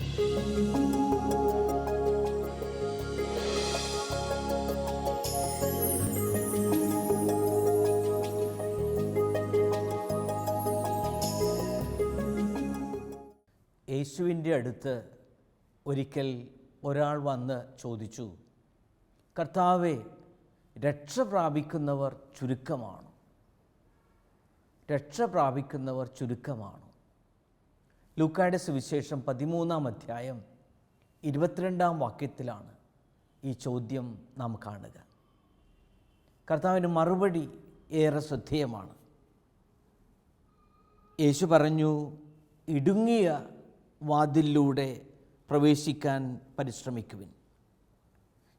യേശുവിന്റെ അടുത്ത് ഒരിക്കൽ ഒരാൾ വന്ന് ചോദിച്ചു കർത്താവെ രക്ഷ പ്രാപിക്കുന്നവർ ചുരുക്കമാണ്? രക്ഷ പ്രാപിക്കുന്നവർ ചുരുക്കമാണ്? ലൂക്കായുടെ സുവിശേഷം പതിമൂന്നാം അധ്യായം ഇരുപത്തിരണ്ടാം വാക്യത്തിലാണ് ഈ ചോദ്യം നാം കാണുക. കർത്താവിന് മറുപടി ഏറെ ശ്രദ്ധേയമാണ്. യേശു പറഞ്ഞു ഇടുങ്ങിയ വാതിലിലൂടെ പ്രവേശിക്കാൻ പരിശ്രമിക്കുവിൻ.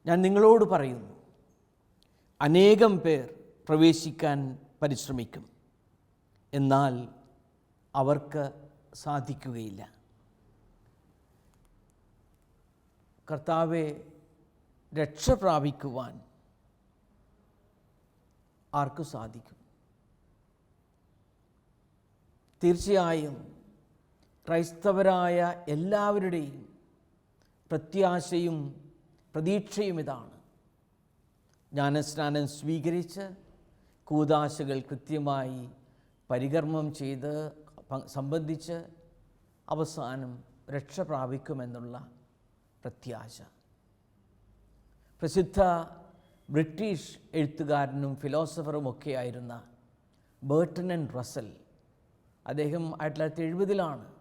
ഞാൻ നിങ്ങളോട് പറയുന്നു അനേകം പേർ പ്രവേശിക്കാൻ പരിശ്രമിക്കും. എന്നാൽ അവർക്ക് സാധിക്കുകയില്ല. കർത്താവെ രക്ഷ പ്രാപിക്കുവാൻ ആർക്കു സാധിക്കും? തീർച്ചയായും ക്രൈസ്തവരായ എല്ലാവരുടെയും പ്രത്യാശയും പ്രതീക്ഷയും ഇതാണ്. ജ്ഞാനസ്നാനം സ്വീകരിച്ച് കൂതാശകൾ കൃത്യമായി പരികർമ്മം ചെയ്ത് സംബന്ധിച്ച് അവസാനം രക്ഷ പ്രാപിക്കുമെന്നുള്ള പ്രത്യാശ. പ്രസിദ്ധ ബ്രിട്ടീഷ് എഴുത്തുകാരനും ഫിലോസഫറും ഒക്കെയായിരുന്ന ബേർട്ടൺ ആൻഡ് റസൽ അദ്ദേഹം ആയിരത്തി തൊള്ളായിരത്തി എഴുപതിലാണ്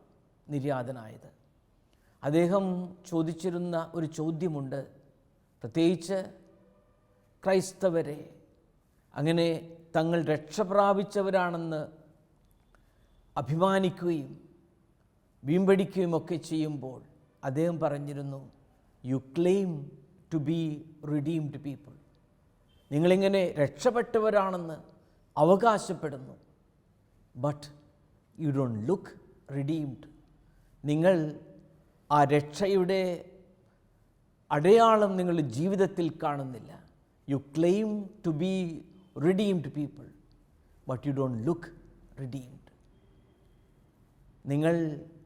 നിര്യാതനായത്. അദ്ദേഹം ചോദിച്ചിരുന്ന ഒരു ചോദ്യമുണ്ട്. പ്രത്യേകിച്ച് ക്രൈസ്തവരെ അങ്ങനെ തങ്ങൾ രക്ഷ പ്രാപിച്ചവരാണെന്ന് അഭിമാനിക്കുകയും വീമ്പടിക്കുകയും ഒക്കെ ചെയ്യുമ്പോൾ അദ്ദേഹം പറഞ്ഞിരുന്നു you claim to be redeemed people നിങ്ങളിങ്ങനെ രക്ഷപ്പെട്ടവരാണെന്ന് അവകാശപ്പെടുന്നു. But you don't look redeemed നിങ്ങൾ ആ രക്ഷയുടെ അടയാളം നിങ്ങളുടെ ജീവിതത്തിൽ കാണുന്നില്ല. You claim to be redeemed people but you don't look redeemed നിങ്ങൾ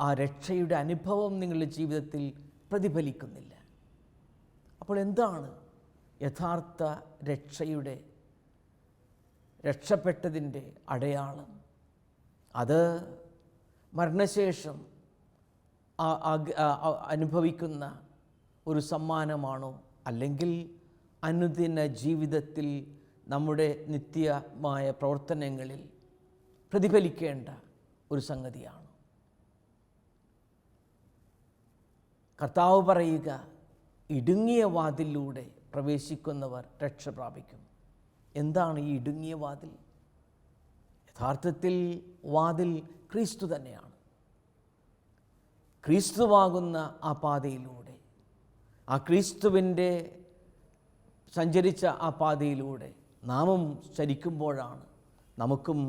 ആ രക്ഷയുടെ അനുഭവം നിങ്ങളുടെ ജീവിതത്തിൽ പ്രതിഫലിക്കുന്നില്ല. അപ്പോൾ എന്താണ് യഥാർത്ഥ രക്ഷയുടെ രക്ഷപ്പെട്ടതിന്റെ അടയാളം? അത് മരണശേഷം അനുഭവിക്കുന്ന ഒരു സമ്മാനമാണോ? അല്ലെങ്കിൽ അനുദിന ജീവിതത്തിൽ നമ്മുടെ നിത്യമായ പ്രവർത്തനങ്ങളിൽ പ്രതിഫലിക്കേണ്ട ഒരു സംഗതിയാണ്? കർത്താവ് പറയുക ഇടുങ്ങിയ വാതിലൂടെ പ്രവേശിക്കുന്നവർ രക്ഷ പ്രാപിക്കും. എന്താണ് ഈ ഇടുങ്ങിയ വാതിൽ? യഥാർത്ഥത്തിൽ വാതിൽ ക്രിസ്തു തന്നെയാണ്. ക്രിസ്തുവാകുന്ന ആ പാതയിലൂടെ ആ ക്രിസ്തുവിന്റെ സഞ്ചരിച്ച ആ പാതയിലൂടെ നാമം ചരിക്കുമ്പോഴാണ് നമുക്കും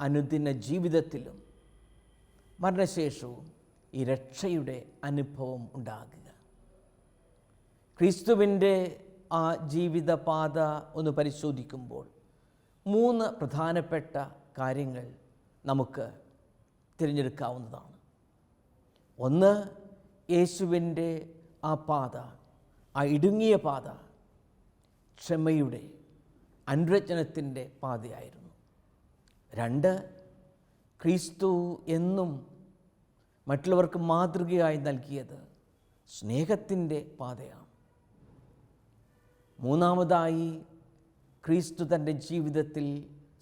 അനുദിന ജീവിതത്തിലും മരണശേഷവും ഈ രക്ഷയുടെ അനുഭവം ഉണ്ടാകുക. ക്രിസ്തുവിന്റെ ആ ജീവിതപാത ഒന്ന് പരിശോധിക്കുമ്പോൾ മൂന്ന് പ്രധാനപ്പെട്ട കാര്യങ്ങൾ നമുക്ക് തിരഞ്ഞെടുക്കാവുന്നതാണ്. ഒന്ന് യേശുവിന്റെ ആ പാത ആ ഇടുങ്ങിയ പാത ക്ഷമയുടെ അനുരചനത്തിന്റെ പാതയായിരുന്നു. രണ്ട് ക്രിസ്തു എന്നും മറ്റുള്ളവർക്ക് മാതൃകയായി നൽകിയത് സ്നേഹത്തിന്റെ പാതയാണ്. മൂന്നാമതായി ക്രിസ്തു തന്റെ ജീവിതത്തിൽ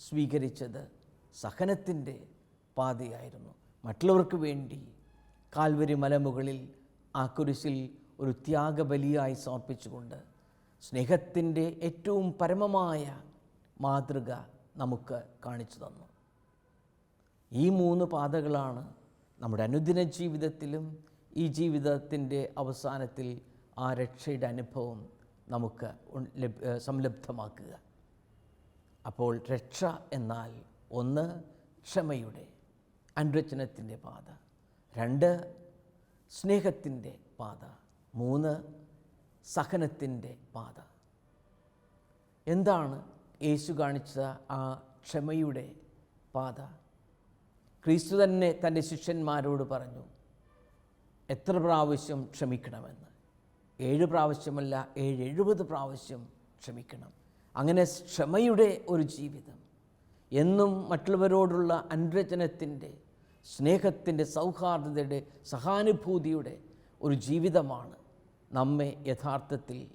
സ്വീകരിച്ചത് സഹനത്തിന്റെ പാതയായിരുന്നു. മറ്റുള്ളവർക്ക് വേണ്ടി കാൽവരി മലമുകളിൽ ആ കുരിശിൽ ഒരു ത്യാഗബലിയായി സമർപ്പിച്ചുകൊണ്ട് സ്നേഹത്തിന്റെ ഏറ്റവും പരമമായ മാതൃക നമുക്ക് കാണിച്ചു തന്നു. ഈ മൂന്ന് പാതകളാണ് നമ്മുടെ അനുദിന ജീവിതത്തിലും ഈ ജീവിതത്തിന്റെ അവസാനത്തിൽ ആ രക്ഷയുടെ അനുഭവം നമുക്ക് സംലബ്ധമാക്കുക. അപ്പോൾ രക്ഷ എന്നാൽ ഒന്ന് ക്ഷമയുടെ അനുരചനത്തിന്റെ പാത. രണ്ട് സ്നേഹത്തിന്റെ പാത. മൂന്ന് സഹനത്തിന്റെ പാത. എന്താണ് യേശു കാണിച്ച ആ ക്ഷമയുടെ പാത? ക്രിസ്തു തന്നെ തന്റെ ശിഷ്യന്മാരോട് പറഞ്ഞു എത്ര പ്രാവശ്യം ക്ഷമിക്കണമെന്ന്? ഏഴ് പ്രാവശ്യമല്ല ഏഴ് എഴുപത് പ്രാവശ്യം ക്ഷമിക്കണം. അങ്ങനെ ക്ഷമയുടെ ഒരു ജീവിതം. എന്നും മറ്റുള്ളവരോടുള്ള അനുരചനത്തിന്റെ സ്നേഹത്തിന്റെ സൗഹാർദ്ദതയുടെ സഹാനുഭൂതിയുടെ ഒരു ജീവിതമാണ് നമ്മെ യഥാർത്ഥത്തിൽ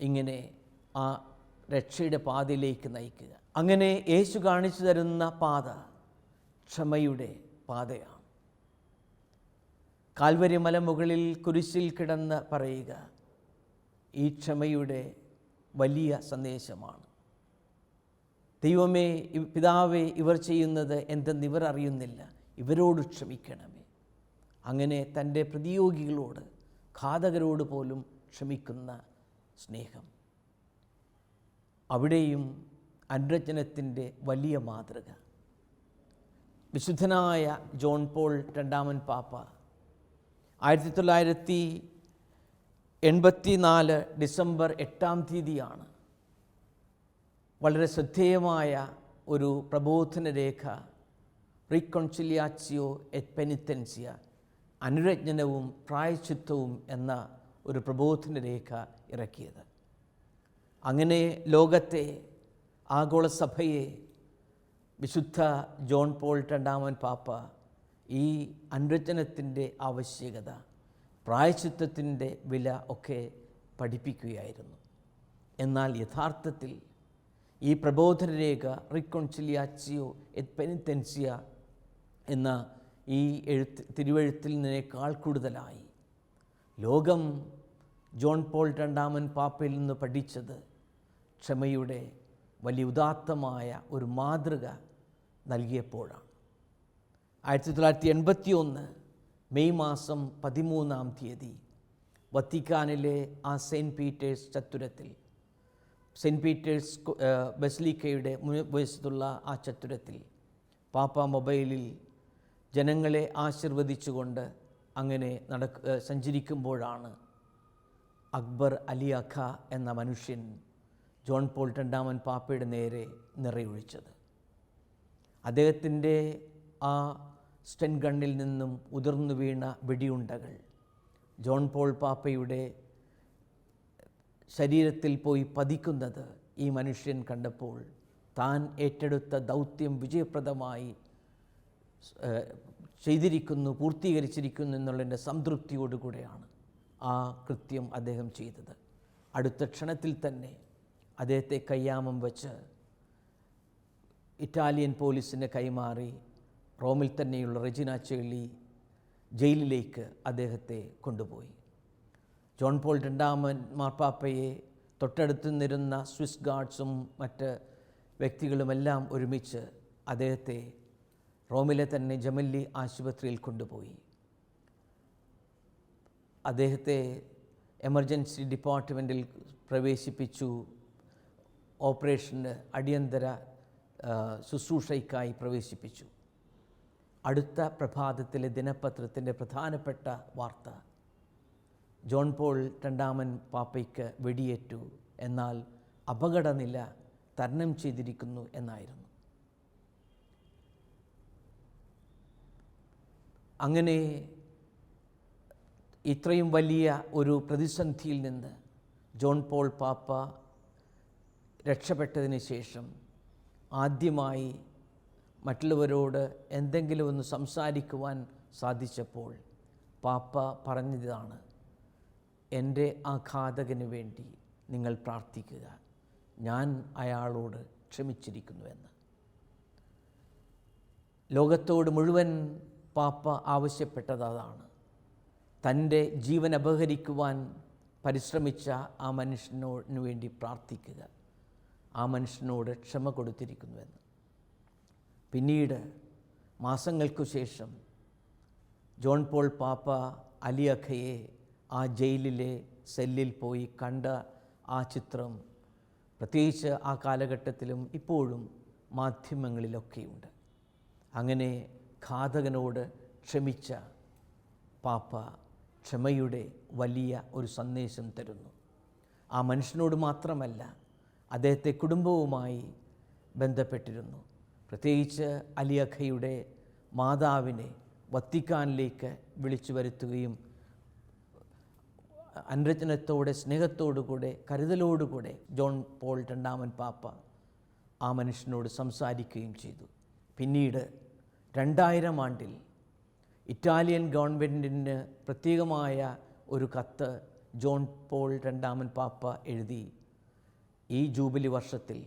ഇങ്ങനെ ആ രക്ഷയുടെ പാതയിലേക്ക് നയിക്കുക. അങ്ങനെ യേശു കാണിച്ചു തരുന്ന പാത ക്ഷമയുടെ പാതയാണ്. കാൽവരി മലമുകളിൽ കുരിശിൽ കിടന്ന് പറയുക ഈ ക്ഷമയുടെ വലിയ സന്ദേശമാണ്. ദൈവമേ പിതാവേ ഇവർ ചെയ്യുന്നത് എന്തെന്ന് ഇവർ അറിയുന്നില്ല. ഇവരോട് ക്ഷമിക്കണമേ. അങ്ങനെ തന്റെ പ്രതിയോഗികളോട് ഘാതകരോട് പോലും ക്ഷമിക്കുന്ന സ്നേഹം. അവിടെയും അനുരചനത്തിന്റെ വലിയ മാതൃക. വിശുദ്ധനായ ജോൺ പോൾ രണ്ടാമൻ പാപ്പ. ആയിരത്തി തൊള്ളായിരത്തി എൺപത്തി നാല് ഡിസംബർ എട്ടാം തീയതിയാണ് വളരെ ശ്രദ്ധേയമായ ഒരു പ്രബോധന രേഖ റീകോൺസിലിയാച്ചിയോ എറ്റ് പെനിത്തൻസിയ അനുരജ്ഞനവും പ്രായച്ചിത്തവും എന്ന ഒരു പ്രബോധന രേഖ ഇറക്കിയത്. അങ്ങനെ ലോകത്തെ ആഗോള സഭയെ വിശുദ്ധ ജോൺ പോൾ രണ്ടാമൻ പാപ്പ ഈ അനുരചനത്തിന്റെ ആവശ്യകത പ്രായശുദ്ധത്തിന്റെ വില ഒക്കെ പഠിപ്പിക്കുകയായിരുന്നു. എന്നാൽ യഥാർത്ഥത്തിൽ ഈ പ്രബോധനരേഖ റിക്കോൺസിലിയാച്ചിയോ പെനിറ്റൻസിയ എന്ന ഈ എഴുത്ത് തിരുവഴുത്തിൽ നിന്നേക്കാൾ കൂടുതലായി. ലോകം ജോൺ പോൾ രണ്ടാമൻ പാപ്പയിൽ നിന്ന് പഠിച്ചത് ക്ഷമയുടെ വലിയ ഉദാത്തമായ ഒരു മാതൃക നൽകിയപ്പോഴാണ്. ആയിരത്തി തൊള്ളായിരത്തി എൺപത്തി ഒന്ന് മെയ് മാസം പതിമൂന്നാം തീയതി വത്തിക്കാനിലെ ആ സെയിന്റ് പീറ്റേഴ്സ് ചത്തുരത്തിൽ സെന്റ് പീറ്റേഴ്സ് ബസ്ലിക്കയുടെ മുൻവശത്തുള്ള ആ ചത്തുരത്തിൽ പാപ്പ മൊബൈലിൽ ജനങ്ങളെ ആശീർവദിച്ചുകൊണ്ട് അങ്ങനെ നടക്ക സഞ്ചരിക്കുമ്പോഴാണ് അക്ബർ അലി അഖ എന്ന മനുഷ്യൻ ജോൺ പോൾ രണ്ടാമൻ പാപ്പയുടെ നേരെ നിറയൊഴിച്ചത്. അദ്ദേഹത്തിന്റെ ആ സ്റ്റെൻ ഗണ്ണിൽ നിന്നും ഉതിർന്നു വീണ വെടിയുണ്ടകൾ. ജോൺ പോൾ പാപ്പയുടെ ശരീരത്തിൽ പോയി പതിക്കുന്നത് ഈ മനുഷ്യൻ കണ്ടപ്പോൾ താൻ ഏറ്റെടുത്ത ദൗത്യം വിജയപ്രദമായി ചെയ്തിരിക്കുന്നു പൂർത്തീകരിച്ചിരിക്കുന്നു എന്നുള്ളതിന്റെ സംതൃപ്തിയോടുകൂടെയാണ് ആ കൃത്യം അദ്ദേഹം ചെയ്തത്. അടുത്ത ക്ഷണത്തിൽ തന്നെ അദ്ദേഹത്തെ കയ്യാമം വച്ച് ഇറ്റാലിയൻ പോലീസിന് കൈമാറി റോമിൽ തന്നെയുള്ള റെജിന ചേളി ജയിലിലേക്ക് അദ്ദേഹത്തെ കൊണ്ടുപോയി. ജോൺ പോൾ രണ്ടാമൻ മാർപ്പാപ്പയെ തൊട്ടടുത്ത് നിന്നിരുന്ന സ്വിസ് ഗാർഡ്സും മറ്റ് വ്യക്തികളുമെല്ലാം ഒരുമിച്ച് അദ്ദേഹത്തെ റോമിലെ തന്നെ ജമല്ലി ആശുപത്രിയിൽ കൊണ്ടുപോയി. അദ്ദേഹത്തെ എമർജൻസി ഡിപ്പാർട്ട്മെന്റിൽ പ്രവേശിപ്പിച്ചു. ഓപ്പറേഷന് അടിയന്തര ശുശ്രൂഷയ്ക്കായി പ്രവേശിപ്പിച്ചു. അടുത്ത പ്രഭാതത്തിലെ ദിനപത്രത്തിന്റെ പ്രധാനപ്പെട്ട വാർത്ത. ജോൺ പോൾ രണ്ടാമൻ പാപ്പയ്ക്ക് വെടിയേറ്റു. എന്നാൽ അപകടനില തരണം ചെയ്തിരിക്കുന്നു എന്നായിരുന്നു. അങ്ങനെ ഇത്രയും വലിയ ഒരു പ്രതിസന്ധിയിൽ നിന്ന് ജോൺ പോൾ പാപ്പ രക്ഷപ്പെട്ടതിന് ശേഷം ആദ്യമായി മറ്റുള്ളവരോട് എന്തെങ്കിലും ഒന്ന് സംസാരിക്കുവാൻ സാധിച്ചപ്പോൾ പാപ്പ പറഞ്ഞതാണ് എന്റെ ആഘാതകന് വേണ്ടി നിങ്ങൾ പ്രാർത്ഥിക്കുക. ഞാൻ അയാളോട് ക്ഷമിച്ചിരിക്കുന്നുവെന്ന്. ലോകത്തോട് മുഴുവൻ പാപ്പ ആവശ്യപ്പെട്ടത് അതാണ് തന്റെ ജീവൻ അപഹരിക്കുവാൻ പരിശ്രമിച്ച ആ മനുഷ്യനോടിനു വേണ്ടി പ്രാർത്ഥിക്കുക. ആ മനുഷ്യനോട് ക്ഷമ കൊടുത്തിരിക്കുന്നുവെന്ന്. പിന്നീട് മാസങ്ങൾക്കു ശേഷം ജോൺ പോൾ പാപ്പ അലിയഖയെ ആ ജയിലിലെ സെല്ലിൽ പോയി കണ്ട ആ ചിത്രം പ്രത്യേകിച്ച് ആ കാലഘട്ടത്തിലും ഇപ്പോഴും മാധ്യമങ്ങളിലൊക്കെയുണ്ട്. അങ്ങനെ ഘാതകനോട് ക്ഷമിച്ച പാപ്പ ക്ഷമയുടെ വലിയ ഒരു സന്ദേശം തരുന്നു. ആ മനുഷ്യനോട് മാത്രമല്ല അദ്ദേഹത്തെ കുടുംബവുമായി ബന്ധപ്പെട്ടിരുന്നു. പ്രത്യേകിച്ച് അലിയഖയുടെ മാതാവിനെ വത്തിക്കാനിലേക്ക് വിളിച്ചു വരുത്തുകയും അനുരചനത്തോടെ സ്നേഹത്തോടുകൂടെ കരുതലോടുകൂടെ ജോൺ പോൾ രണ്ടാമൻ പാപ്പ ആ മനുഷ്യനോട് സംസാരിക്കുകയും ചെയ്തു. പിന്നീട് രണ്ടായിരം ആണ്ടിൽ ഇറ്റാലിയൻ ഗവൺമെന്റിന് പ്രത്യേകമായ ഒരു കത്ത് ജോൺ പോൾ രണ്ടാമൻ പാപ്പ എഴുതി. ഈ ജൂബിലി വർഷത്തിൽ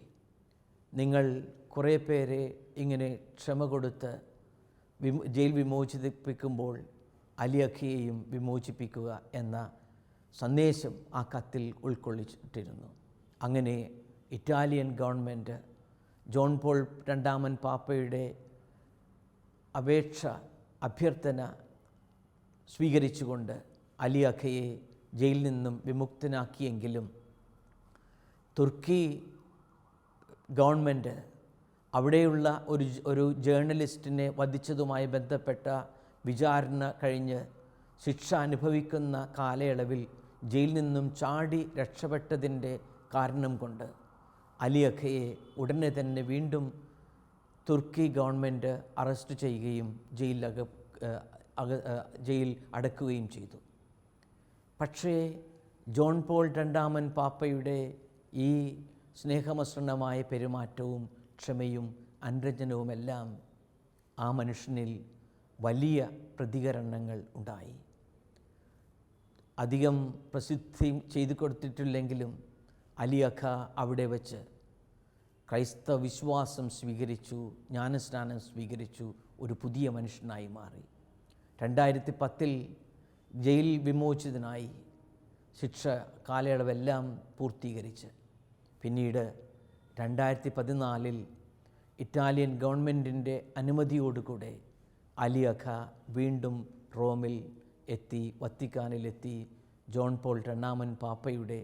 നിങ്ങൾ കുറേ പേരെ ഇങ്ങനെ ക്ഷമ കൊടുത്ത് ജയിൽ വിമോചിപ്പിക്കുമ്പോൾ അലി അഖിയെയും വിമോചിപ്പിക്കുക എന്ന സന്ദേശം ആ കത്തിൽ ഉൾക്കൊള്ളിച്ചിട്ടിരുന്നു. അങ്ങനെ ഇറ്റാലിയൻ ഗവൺമെന്റ് ജോൺ പോൾ രണ്ടാമൻ പാപ്പയുടെ അപേക്ഷ അഭ്യർത്ഥന സ്വീകരിച്ചുകൊണ്ട് അലി അഖയെ ജയിലിൽ നിന്നും വിമുക്തനാക്കിയെങ്കിലും തുർക്കി ഗവൺമെന്റ് അവിടെയുള്ള ഒരു ഒരു ജേർണലിസ്റ്റിനെ വധിച്ചതുമായി ബന്ധപ്പെട്ട വിചാരണ കഴിഞ്ഞ് ശിക്ഷ അനുഭവിക്കുന്ന കാലയളവിൽ ജയിലിൽ നിന്നും ചാടി രക്ഷപ്പെട്ടതിന്റെ കാരണം കൊണ്ട് അലിയഖയെ ഉടനെ തന്നെ വീണ്ടും തുർക്കി ഗവൺമെന്റ് അറസ്റ്റ് ചെയ്യുകയും ജയിലിൽ അക ജയിൽ അടക്കുകയും ചെയ്തു. പക്ഷേ ജോൺ പോൾ രണ്ടാമൻ പാപ്പയുടെ ഈ സ്നേഹമസൃണമായ പെരുമാറ്റവും ക്ഷമയും അനുരഞ്ജനവുമെല്ലാം ആ മനുഷ്യനിൽ വലിയ പ്രതികരണങ്ങൾ ഉണ്ടായി. അധികം പ്രസിദ്ധി ചെയ്തു കൊടുത്തിട്ടില്ലെങ്കിലും അലിയഖ അവിടെ വച്ച് ക്രൈസ്തവ വിശ്വാസം സ്വീകരിച്ചു ജ്ഞാനസ്നാനം സ്വീകരിച്ചു ഒരു പുതിയ മനുഷ്യനായി മാറി. രണ്ടായിരത്തി പത്തിൽ ജയിൽ വിമോചിതനായി. ശിക്ഷ കാലയളവെല്ലാം പൂർത്തീകരിച്ച്. പിന്നീട് രണ്ടായിരത്തി പതിനാലിൽ ഇറ്റാലിയൻ ഗവൺമെന്റിന്റെ അനുമതിയോടുകൂടെ അലിയഖ വീണ്ടും റോമിൽ എത്തി വത്തിക്കാനിലെത്തി. ജോൺ പോൾ രണ്ടാമൻ പാപ്പയുടെ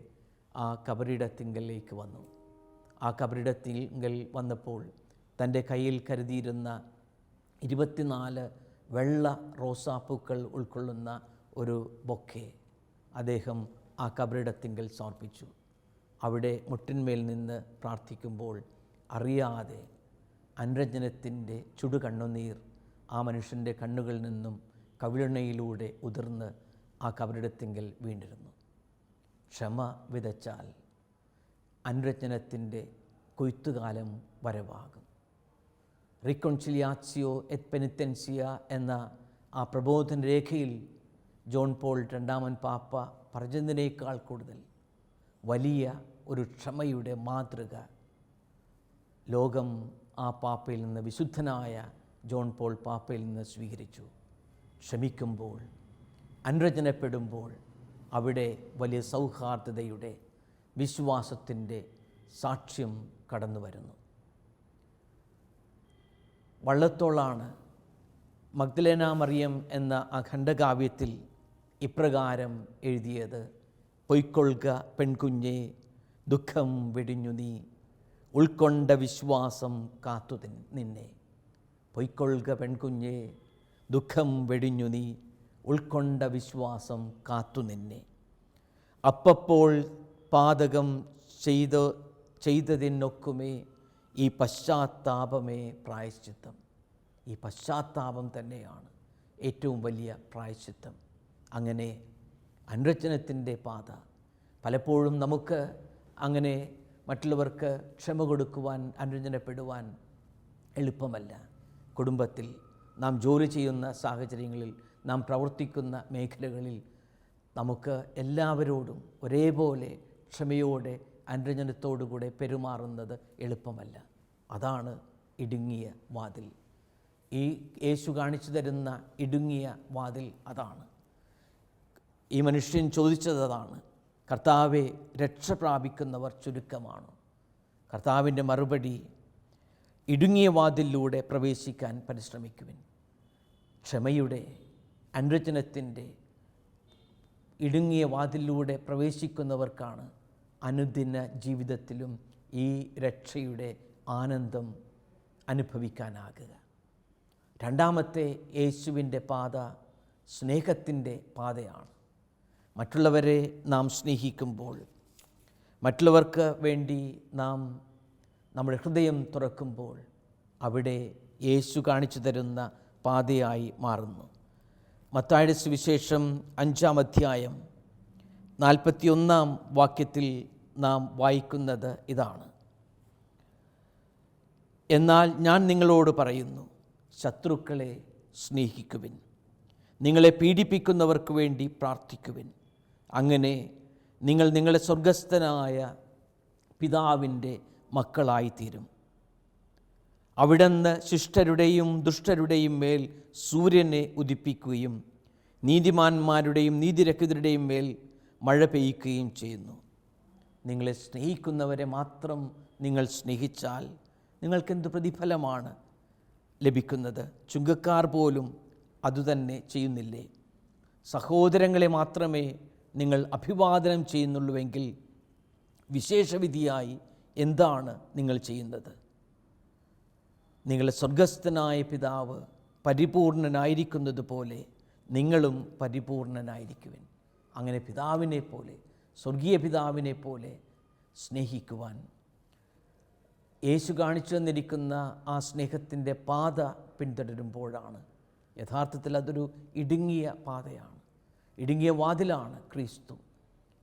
ആ കബറിടത്തിങ്കലേക്ക് വന്നു. ആ കബറിടത്തിങ്കൽ വന്നപ്പോൾ തന്റെ കയ്യിൽ കരുതിയിരുന്ന ഇരുപത്തിനാല് വെള്ള റോസാപ്പൂക്കൾ ഉൾക്കൊള്ളുന്ന ഒരു ബൊക്കെ അദ്ദേഹം ആ കബറിടത്തിങ്കൽ സമർപ്പിച്ചു. അവിടെ മുട്ടിന്മേൽ നിന്ന് പ്രാർത്ഥിക്കുമ്പോൾ അറിയാതെ അനുരഞ്ജനത്തിന്റെ ചുടുകണ്ണുനീർ ആ മനുഷ്യന്റെ കണ്ണുകളിൽ നിന്നും കവിളണയിലൂടെ ഉതിർന്ന് ആ കബറിടത്തിങ്കൽ വീണ്ടിരുന്നു ക്ഷമ വിതച്ചാൽ അനുരഞ്ജനത്തിന്റെ കൊയ്ത്തുകാലം വരവാകും. റിക്കോൺസിലിയാസിയോ എത് പെനിത്തൻസിയ എന്ന ആ പ്രബോധന രേഖയിൽ ജോൺ പോൾ രണ്ടാമൻ പാപ്പ പറഞ്ഞതിനേക്കാൾ കൂടുതൽ വലിയ ഒരു ക്ഷമയുടെ മാതൃക. ലോകം ആ പാപ്പയിൽ നിന്ന് വിശുദ്ധനായ ജോൺ പോൾ പാപ്പയിൽ നിന്ന് സ്വീകരിച്ചു. ക്ഷമിക്കുമ്പോൾ അനുരചനപ്പെടുമ്പോൾ അവിടെ വലിയ സൗഹാർദ്ദതയുടെ വിശ്വാസത്തിന്റെ സാക്ഷ്യം കടന്നു വരുന്നു. വള്ളത്തോളാണ് മഗ്ദലേന മറിയം എന്ന ആ ഖണ്ഡകാവ്യത്തിൽ ഇപ്രകാരം എഴുതിയത് പൊയ്ക്കൊള്ളുക പെൺകുഞ്ഞെ ദുഃഖം വെടിഞ്ഞു നീ. ഉൾക്കൊണ്ട വിശ്വാസം കാത്തു നിന്നെ. പൊയ്ക്കൊള്ളുക പെൺകുഞ്ഞെ ദുഃഖം വെടിഞ്ഞു നീ. ഉൾക്കൊണ്ട വിശ്വാസം കാത്തു നിന്നെ. അപ്പപ്പോൾ പാതകം ചെയ്ത ചെയ്തതിനൊക്കുമേ ഈ പശ്ചാത്താപമേ പ്രായശ്ചിത്തം. ഈ പശ്ചാത്താപം തന്നെയാണ് ഏറ്റവും വലിയ പ്രായശ്ചിത്തം. അങ്ങനെ അനുരചനത്തിന്റെ പാത പലപ്പോഴും നമുക്ക് അങ്ങനെ മറ്റുള്ളവർക്ക് ക്ഷമ കൊടുക്കുവാൻ അനുരഞ്ജനപ്പെടുവാൻ എളുപ്പമല്ല. കുടുംബത്തിൽ നാം ജോലി ചെയ്യുന്ന സാഹചര്യങ്ങളിൽ നാം പ്രവർത്തിക്കുന്ന മേഖലകളിൽ നമുക്ക് എല്ലാവരോടും ഒരേപോലെ ക്ഷമയോടെ അനുരഞ്ജനത്തോടുകൂടെ പെരുമാറുന്നത് എളുപ്പമല്ല. അതാണ് ഇടുങ്ങിയ വാതിൽ. ഈ യേശു കാണിച്ചു തരുന്ന ഇടുങ്ങിയ വാതിൽ അതാണ്. ഈ മനുഷ്യൻ ചോദിച്ചത് അതാണ്. കർത്താവെ രക്ഷ പ്രാപിക്കുന്നവർ ചുരുക്കമാണ്. കർത്താവിന്റെ മറുപടി ഇടുങ്ങിയ വാതിലൂടെ പ്രവേശിക്കാൻ പരിശ്രമിക്കുവിൻ. ക്ഷമയുടെ അനുരചനത്തിന്റെ ഇടുങ്ങിയ വാതിലൂടെ പ്രവേശിക്കുന്നവർക്കാണ് അനുദിന ജീവിതത്തിലും ഈ രക്ഷയുടെ ആനന്ദം അനുഭവിക്കാനാകുക. രണ്ടാമത്തെ യേശുവിന്റെ പാത സ്നേഹത്തിന്റെ പാതയാണ്. മറ്റുള്ളവരെ നാം സ്നേഹിക്കുമ്പോൾ മറ്റുള്ളവർക്ക് വേണ്ടി നാം നമ്മുടെ ഹൃദയം തുറക്കുമ്പോൾ അവിടെ യേശു കാണിച്ചു തരുന്ന പാതയായി മാറുന്നു. മത്തായുടെ സുവിശേഷം അഞ്ചാം അധ്യായം നാൽപ്പത്തിയൊന്നാം വാക്യത്തിൽ നാം വായിക്കുന്നത് ഇതാണ്. എന്നാൽ ഞാൻ നിങ്ങളോട് പറയുന്നു ശത്രുക്കളെ സ്നേഹിക്കുവിൻ. നിങ്ങളെ പീഡിപ്പിക്കുന്നവർക്ക് വേണ്ടി പ്രാർത്ഥിക്കുവിൻ. അങ്ങനെ നിങ്ങൾ നിങ്ങളുടെ സ്വർഗസ്ഥനായ പിതാവിന്റെ മക്കളായിത്തീരും. അവിടുന്ന് ശിഷ്ടരുടെയും ദുഷ്ടരുടെയും മേൽ സൂര്യനെ ഉദിപ്പിക്കുകയും നീതിമാന്മാരുടെയും നീതിരഹിതരുടെയും മേൽ മഴ പെയ്യ്ക്കുകയും ചെയ്യുന്നു. നിങ്ങളെ സ്നേഹിക്കുന്നവരെ മാത്രം നിങ്ങൾ സ്നേഹിച്ചാൽ നിങ്ങൾക്കെന്ത് പ്രതിഫലമാണ് ലഭിക്കുന്നത്? ചുങ്കക്കാർ പോലും അതുതന്നെ ചെയ്യുന്നില്ലേ? സഹോദരങ്ങളെ മാത്രമേ നിങ്ങൾ അഭിവാദനം ചെയ്യുന്നുള്ളൂവെങ്കിൽ വിശേഷവിധിയായി എന്താണ് നിങ്ങൾ ചെയ്യുന്നത്? നിങ്ങളുടെ സ്വർഗസ്ഥനായ പിതാവ് പരിപൂർണനായിരിക്കുന്നത് പോലെ നിങ്ങളും പരിപൂർണനായിരിക്കുവിൻ. അങ്ങനെ പിതാവിനെ പോലെ സ്വർഗീയ പിതാവിനെ പോലെ സ്നേഹിക്കുവാൻ. യേശു കാണിച്ചു തന്നിരിക്കുന്ന ആ സ്നേഹത്തിന്റെ പാത പിന്തുടരുമ്പോഴാണ്. യഥാർത്ഥത്തിൽ അതൊരു ഇടുങ്ങിയ പാതയാണ്. ഇടുങ്ങിയ വാതിലാണ് ക്രിസ്തു.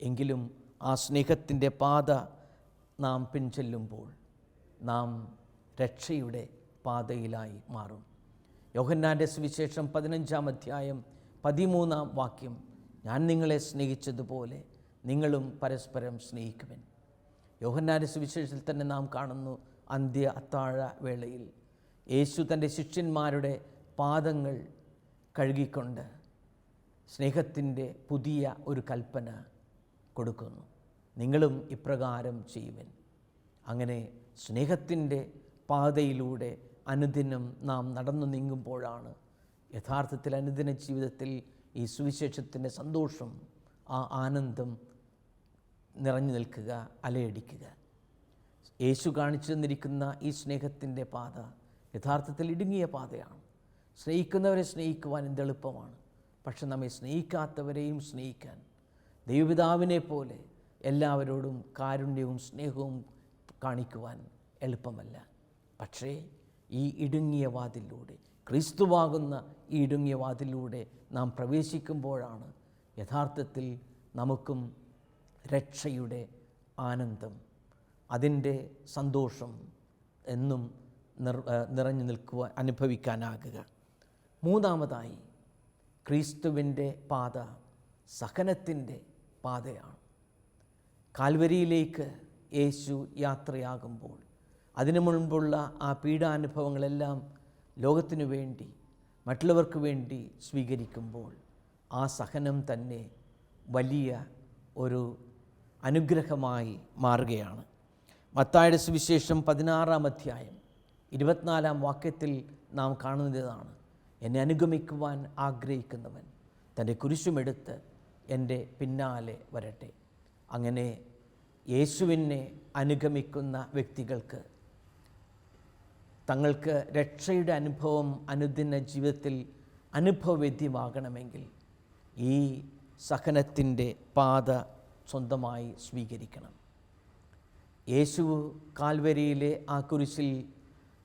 എങ്കിലും ആ സ്നേഹത്തിന്റെ പാത നാം പിൻചെല്ലുമ്പോൾ നാം രക്ഷയുടെ പാതയിലായി മാറും. യോഹന്നാന്റെ സുവിശേഷം പതിനഞ്ചാം അധ്യായം പതിമൂന്നാം വാക്യം ഞാൻ നിങ്ങളെ സ്നേഹിച്ചതുപോലെ നിങ്ങളും പരസ്പരം സ്നേഹിക്കുവൻ. യോഹന്നാന്റെ സുവിശേഷത്തിൽ തന്നെ നാം കാണുന്നു അന്ത്യ അത്താഴ വേളയിൽ യേശു തന്റെ ശിഷ്യന്മാരുടെ പാദങ്ങൾ കഴുകിക്കൊണ്ട് സ്നേഹത്തിന്റെ പുതിയ ഒരു കൽപ്പന കൊടുക്കുന്നു. നിങ്ങളും ഇപ്രകാരം ചെയ്യുവൻ. അങ്ങനെ സ്നേഹത്തിന്റെ പാതയിലൂടെ അനുദിനം നാം നടന്നു നീങ്ങുമ്പോഴാണ് യഥാർത്ഥത്തിൽ അനുദിന ജീവിതത്തിൽ ഈ സുവിശേഷത്തിന്റെ സന്തോഷം ആ ആനന്ദം നിറഞ്ഞു നിൽക്കുക അലയടിക്കുക. യേശു കാണിച്ചു തന്നിരിക്കുന്ന ഈ സ്നേഹത്തിന്റെ പാത യഥാർത്ഥത്തിൽ ഇടുങ്ങിയ പാതയാണ്. സ്നേഹിക്കുന്നവരെ സ്നേഹിക്കുവാൻ എന്തെളുപ്പമാണ് പക്ഷെ നമ്മെ സ്നേഹിക്കാത്തവരെയും സ്നേഹിക്കാൻ. ദൈവപിതാവിനെ പോലെ എല്ലാവരോടും കാരുണ്യവും സ്നേഹവും കാണിക്കുവാൻ എളുപ്പമല്ല. പക്ഷേ ഈ ഇടുങ്ങിയ വാതിലൂടെ ക്രിസ്തുവാകുന്ന ഈ ഇടുങ്ങിയ വാതിലൂടെ നാം പ്രവേശിക്കുമ്പോഴാണ് യഥാർത്ഥത്തിൽ നമുക്കും രക്ഷയുടെ ആനന്ദം. അതിന്റെ സന്തോഷം എന്നും നിറഞ്ഞു നിൽക്കുവാൻ അനുഭവിക്കാനാകുക. മൂന്നാമതായി ക്രിസ്തുവിന്റെ പാത സഹനത്തിന്റെ പാതയാണ്. കാൽവരിയിലേക്ക് യേശു യാത്രയാകുമ്പോൾ അതിനു മുൻപുള്ള ആ പീഡാനുഭവങ്ങളെല്ലാം ലോകത്തിനു വേണ്ടി മറ്റുള്ളവർക്ക് വേണ്ടി സ്വീകരിക്കുമ്പോൾ ആ സഹനം തന്നെ വലിയ ഒരു അനുഗ്രഹമായി മാറുകയാണ്. മത്തായുടെ സുവിശേഷം പതിനാറാം അധ്യായം ഇരുപത്തിനാലാം വാക്യത്തിൽ നാം കാണുന്നതാണ്. എന്നെ അനുഗമിക്കുവാൻ ആഗ്രഹിക്കുന്നവൻ തന്റെ കുരിശുമെടുത്ത് എന്റെ പിന്നാലെ വരട്ടെ. അങ്ങനെ യേശുവിനെ അനുഗമിക്കുന്ന വ്യക്തികൾക്ക് തങ്ങൾക്ക് രക്ഷയുടെ അനുഭവം അനുദിന ജീവിതത്തിൽ അനുഭവവേദ്യമാകണമെങ്കിൽ ഈ സഹനത്തിന്റെ പാത സ്വന്തമായി സ്വീകരിക്കണം. യേശു കാൽവരിയിലെ ആ കുരിശിൽ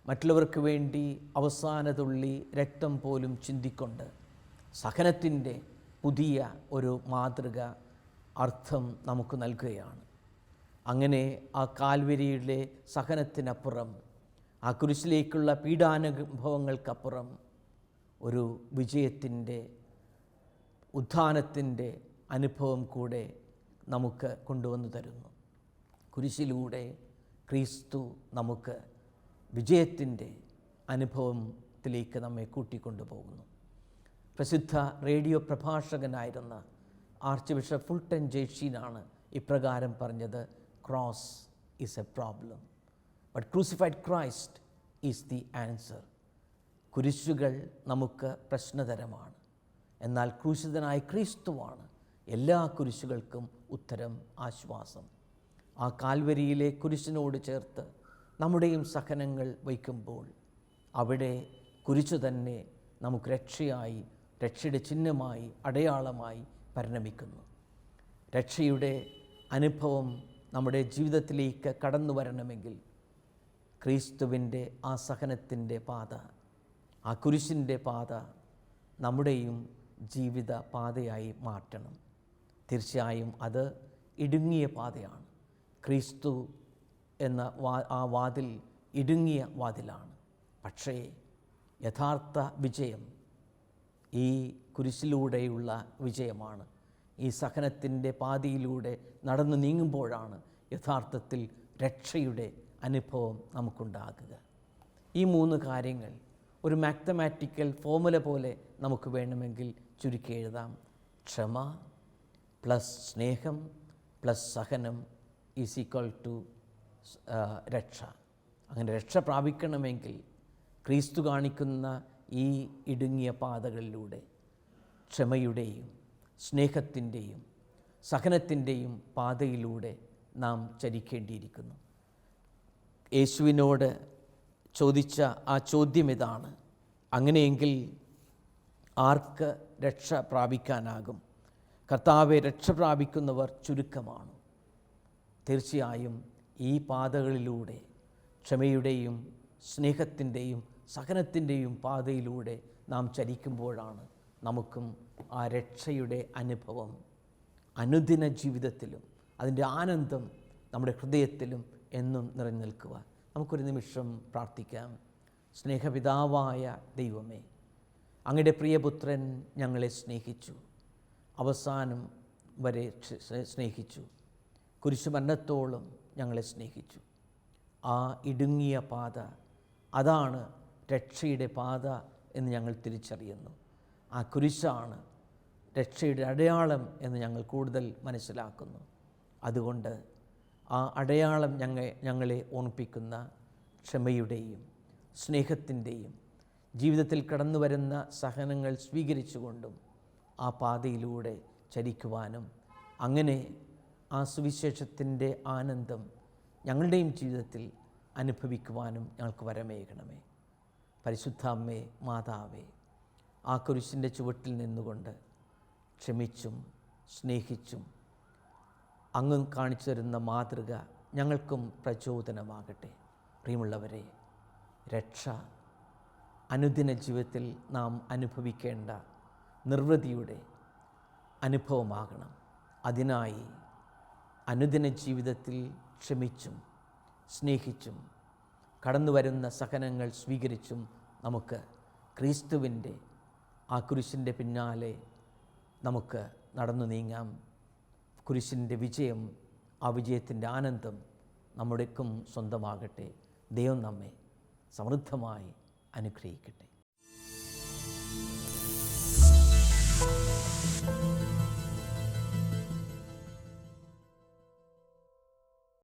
മറ്റുള്ളവർക്ക് വേണ്ടി അവസാന തുള്ളി രക്തം പോലും ചിന്തിക്കൊണ്ട് സഹനത്തിന്റെ പുതിയ ഒരു മാതൃക അർത്ഥം നമുക്ക് നൽകുകയാണ്. അങ്ങനെ ആ കാൽവരിയിലെ സഹനത്തിനപ്പുറം ആ കുരിശിലേക്കുള്ള പീഡാനുഭവങ്ങൾക്കപ്പുറം ഒരു വിജയത്തിന്റെ ഉത്ഥാനത്തിന്റെ അനുഭവം കൂടെ നമുക്ക് കൊണ്ടുവന്നു തരുന്നു. കുരിശിലൂടെ ക്രിസ്തു നമുക്ക് വിജയത്തിന്റെ അനുഭവത്തിലേക്ക് നമ്മെ കൂട്ടിക്കൊണ്ടുപോകുന്നു. പ്രസിദ്ധ റേഡിയോ പ്രഭാഷകനായിരുന്ന ആർച്ച് ബിഷപ്പ് ഫുൾട്ടൻ ജെയ്ഷീനാണ് ഇപ്രകാരം പറഞ്ഞത് cross is a problem but crucified Christ is the answer കുരിശുകൾ നമുക്ക് പ്രശ്നതരമാണ് എന്നാൽ ക്രൂശിതനായ ക്രിസ്തുവാണ് എല്ലാ കുരിശുകൾക്കും ഉത്തരം ആശ്വാസം. ആ കാൽവരിയിലെ കുരിശിനോട് ചേർത്ത് നമ്മുടെയും സഹനങ്ങൾ വയ്ക്കുമ്പോൾ അവിടെ കുരിശു തന്നെ നമുക്ക് രക്ഷയായി രക്ഷയുടെ ചിഹ്നമായി അടയാളമായി പരിണമിക്കുന്നു. രക്ഷയുടെ അനുഭവം നമ്മുടെ ജീവിതത്തിലേക്ക് കടന്നു വരണമെങ്കിൽ ക്രിസ്തുവിന്റെ ആ സഹനത്തിന്റെ പാത ആ കുരിശിന്റെ പാത നമ്മുടെയും ജീവിത പാതയായി മാറ്റണം. തീർച്ചയായും അത് ഇടുങ്ങിയ പാതയാണ്. ക്രിസ്തു എന്ന വാ ആ വാതിൽ ഇടുങ്ങിയ വാതിലാണ്. പക്ഷേ യഥാർത്ഥ വിജയം ഈ കുരിശിലൂടെയുള്ള വിജയമാണ്. ഈ സഹനത്തിന്റെ പാതിയിലൂടെ നടന്നു നീങ്ങുമ്പോഴാണ് യഥാർത്ഥത്തിൽ രക്ഷയുടെ അനുഭവം നമുക്കുണ്ടാകുക. ഈ മൂന്ന് കാര്യങ്ങൾ ഒരു മാത്തമാറ്റിക്കൽ ഫോമുല പോലെ നമുക്ക് വേണമെങ്കിൽ ചുരുക്കി എഴുതാം. ക്ഷമ പ്ലസ് സ്നേഹം plus Sahanam is equal to രക്ഷ. അങ്ങനെ രക്ഷ പ്രാപിക്കണമെങ്കിൽ ക്രീസ്തു കാണിക്കുന്ന ഈ ഇടുങ്ങിയ പാതകളിലൂടെ ക്ഷമയുടെയും സ്നേഹത്തിന്റെയും സഹനത്തിന്റെയും പാതയിലൂടെ നാം ചരിക്കേണ്ടിയിരിക്കുന്നു. യേശുവിനോട് ചോദിച്ച ആ ചോദ്യം ഇതാണ്. അങ്ങനെയെങ്കിൽ ആർക്ക് രക്ഷ പ്രാപിക്കാനാകും? കർത്താവെ രക്ഷ പ്രാപിക്കുന്നവർ ചുരുക്കമാണ്. തീർച്ചയായും ഈ പാതകളിലൂടെ ക്ഷമയുടെയും സ്നേഹത്തിന്റെയും സഹനത്തിന്റെയും പാതയിലൂടെ നാം ചരിക്കുമ്പോഴാണ് നമുക്കും ആ രക്ഷയുടെ അനുഭവം. അനുദിന ജീവിതത്തിലും അതിന്റെ ആനന്ദം നമ്മുടെ ഹൃദയത്തിലും എന്നും നിറഞ്ഞു നിൽക്കുക നമുക്കൊരു നിമിഷം പ്രാർത്ഥിക്കാം. സ്നേഹപിതാവായ ദൈവമേ അങ്ങയുടെ പ്രിയപുത്രൻ ഞങ്ങളെ സ്നേഹിച്ചു. അവസാനം വരെ സ്നേഹിച്ചു. കുരിശുമരണത്തോളം ഞങ്ങളെ സ്നേഹിച്ചു. ആ ഇടുങ്ങിയ പാത അതാണ് രക്ഷയുടെ പാത എന്ന് ഞങ്ങൾ തിരിച്ചറിയുന്നു. ആ കുരിശാണ് രക്ഷയുടെ അടയാളം എന്ന് ഞങ്ങൾ കൂടുതൽ മനസ്സിലാക്കുന്നു. അതുകൊണ്ട് ആ അടയാളം ഞങ്ങൾ ഞങ്ങളെ ഓർമ്മിപ്പിക്കുന്ന ക്ഷമയുടെയും സ്നേഹത്തിന്റെയും ജീവിതത്തിൽ കടന്നു വരുന്ന സഹനങ്ങൾ സ്വീകരിച്ചുകൊണ്ടും ആ പാതയിലൂടെ ചരിക്കുവാനും അങ്ങനെ ആ സുവിശേഷത്തിന്റെ ആനന്ദം ഞങ്ങളുടെയും ജീവിതത്തിൽ അനുഭവിക്കുവാനും ഞങ്ങൾക്ക് വരമേകണമേ. പരിശുദ്ധ അമ്മേ മാതാവേ ആ കുരിശിന്റെ ചുവട്ടിൽ നിന്നുകൊണ്ട് ക്ഷമിച്ചും സ്നേഹിച്ചും അങ്ങും കാണിച്ചു തരുന്ന മാതൃക ഞങ്ങൾക്കും പ്രചോദനമാകട്ടെ. പ്രിയമുള്ളവരെ രക്ഷ അനുദിന ജീവിതത്തിൽ നാം അനുഭവിക്കേണ്ട നിർവൃതിയുടെ അനുഭവമാകണം. അതിനായി അനുദിന ജീവിതത്തിൽ ക്ഷമിച്ചും സ്നേഹിച്ചും കടന്നു വരുന്ന സഹനങ്ങൾ സ്വീകരിച്ചും നമുക്ക് ക്രിസ്തുവിന്റെ ആ കുരിശിന്റെ പിന്നാലെ നമുക്ക് നടന്നു നീങ്ങാം. കുരിശിന്റെ വിജയം ആ വിജയത്തിന്റെ ആനന്ദം നമ്മുടെക്കും സ്വന്തമാകട്ടെ. ദൈവം നമ്മെ സമൃദ്ധമായി അനുഗ്രഹിക്കട്ടെ.